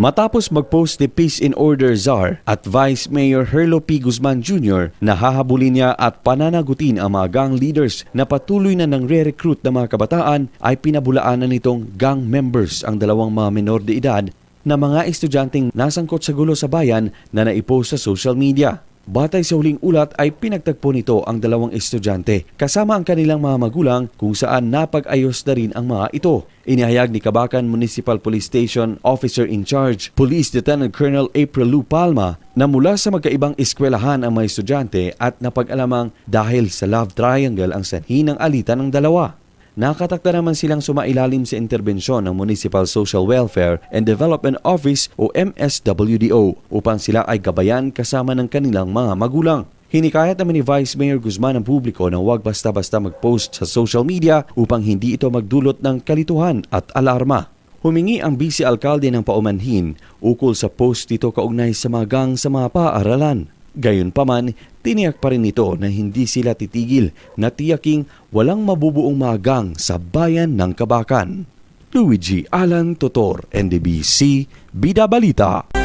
Matapos mag-post ni Peace in Order Czar at Vice Mayor Herlo P. Guzman Jr. na hahabulin niya at pananagutin ang mga gang leaders na patuloy na nang re-recruit ng mga kabataan ay pinabulaanan nitong gang members ang dalawang mga menor de edad na mga estudyanteng nasangkot sa gulo sa bayan na naipost sa social media. Batay sa huling ulat ay pinagtagpo nito ang dalawang estudyante kasama ang kanilang mga magulang kung saan napag-ayos na rin ang mga ito. Inihayag ni Kabakan Municipal Police Station Officer in Charge, Police Lieutenant Colonel April Lu Palma, na mula sa magkaibang eskwelahan ang mga estudyante at napag-alamang dahil sa love triangle ang sanhi ng alitan ng dalawa. Nakatakda naman silang sumailalim sa interbensyon ng Municipal Social Welfare and Development Office o MSWDO upang sila ay gabayan kasama ng kanilang mga magulang. Hinikayat naman ni Vice Mayor Guzman ang publiko na huwag basta-basta mag-post sa social media upang hindi ito magdulot ng kalituhan at alarma. Humingi ang vice alkalde ng paumanhin ukol sa post dito kaugnay sa mga gang sa mga paaralan. Gayunpaman, tiniyak pa rin nito na hindi sila titigil na tiyaking walang mabubuong mga gang sa bayan ng Kabakan. Luigi Alan Totor, NDBC, Bida Balita.